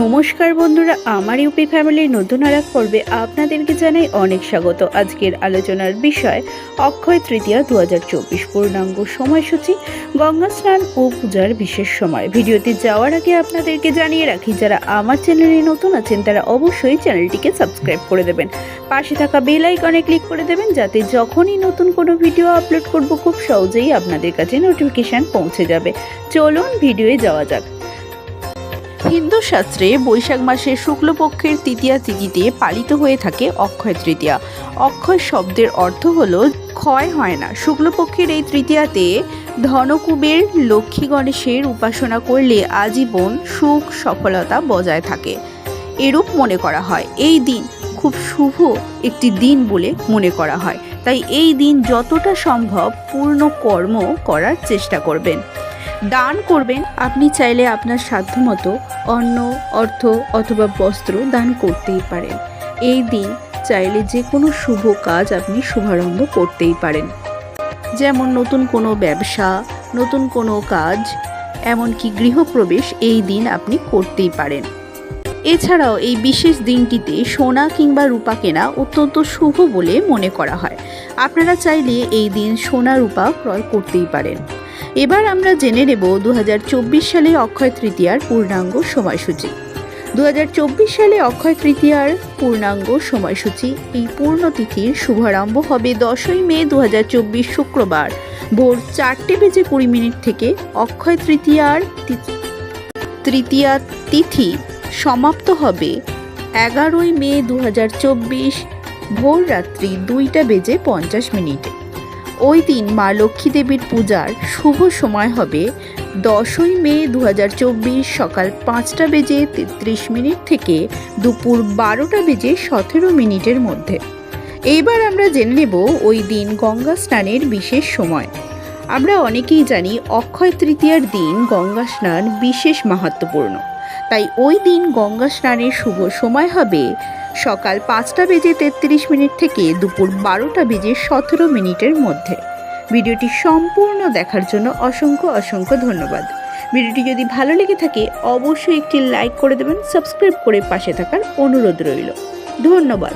নমস্কার বন্ধুরা, আমার ইউপি ফ্যামিলির নতুন আর এক পর্বে আপনাদেরকে জানাই অনেক স্বাগত। আজকের আলোচনার বিষয়, অক্ষয় তৃতীয়া দু হাজার চব্বিশ পূর্ণাঙ্গ সময়সূচি, গঙ্গা স্নান ও পূজার বিশেষ সময়। ভিডিওতে যাওয়ার আগে আপনাদেরকে জানিয়ে রাখি, যারা আমার চ্যানেলে নতুন আছেন, তারা অবশ্যই চ্যানেলটিকে সাবস্ক্রাইব করে দেবেন। পাশে থাকা বেল আইকনে ক্লিক করে দেবেন, যাতে যখনই নতুন কোনো ভিডিও আপলোড করব, খুব সহজেই আপনাদের কাছে নোটিফিকেশান পৌঁছে যাবে। চলুন ভিডিওয়ে যাওয়া যাক। হিন্দু শাস্ত্রে বৈশাখ মাসের শুক্লপক্ষের তৃতীয়া তিথিতে পালিত হয়ে থাকে অক্ষয় তৃতীয়া। অক্ষয় শব্দের অর্থ হলো ক্ষয় হয় না। শুক্লপক্ষের এই তৃতীয়াতে ধনকুবের লক্ষ্মী গণেশের উপাসনা করলে আজীবন সুখ সফলতা বজায় থাকে। এরূপ মনে করা হয়। এই দিন খুব শুভ একটি দিন বলে মনে করা হয়। তাই এই দিন যতটা সম্ভব পূর্ণ কর্ম করার চেষ্টা করবেন। দান করবেন, আপনি চাইলে আপনার সাধ্যমতো অন্ন, অর্থ অথবা বস্ত্র দান করতেই পারেন। এই দিন চাইলে যে কোনো শুভ কাজ আপনি শুভারম্ভ করতেই পারেন। যেমন নতুন কোনো ব্যবসা, নতুন কোনো কাজ, এমনকি গৃহপ্রবেশ এই দিন আপনি করতেই পারেন। এছাড়াও এই বিশেষ দিনটিতে সোনা কিংবা রূপা কেনা অত্যন্ত শুভ বলে মনে করা হয়। আপনারা চাইলে এই দিন সোনা, রূপা ক্রয় করতেই পারেন। এবার আমরা জেনে নেব দু হাজার চব্বিশ সালে অক্ষয় তৃতীয়ার পূর্ণাঙ্গ সময়সূচি। দু হাজার চব্বিশ সালে অক্ষয় তৃতীয়ার পূর্ণাঙ্গ সময়সূচি, এই পূর্ণতিথির শুভারম্ভ হবে দশই মে দু হাজার চব্বিশ শুক্রবার, ভোর চারটে বেজে কুড়ি মিনিট থেকে অক্ষয় তৃতীয়ার তৃতীয়া তিথি সমাপ্ত হবে এগারোই মে দু হাজার চব্বিশ, ভোর রাত্রি দুইটা বেজে পঞ্চাশ মিনিটে। ওই দিন মা লক্ষ্মী দেবীর পূজার শুভ সময় হবে দশই মে দু হাজার চব্বিশ সকাল পাঁচটা বেজে তেত্রিশ মিনিট থেকে দুপুর বারোটা বেজে সতেরো মিনিটের মধ্যে। এইবার আমরা জেনে নেব ওই দিন গঙ্গা স্নানের বিশেষ সময়। আমরা অনেকেই জানি অক্ষয় তৃতীয়ার দিন গঙ্গা স্নান বিশেষ মাহাত্মপূর্ণ। তাই ওই দিন গঙ্গা স্নানের শুভ সময় হবে। সকাল পাঁচটা বেজে তেত্রিশ মিনিট থেকে দুপুর বারোটা বেজে সতেরো মিনিটের মধ্যে। ভিডিওটি সম্পূর্ণ দেখার জন্য অসংখ্য অসংখ্য ধন্যবাদ। ভিডিওটি যদি ভালো লেগে থাকে, অবশ্যই একটি লাইক করে দেবেন, সাবস্ক্রাইব করে পাশে থাকার অনুরোধ রইল। ধন্যবাদ।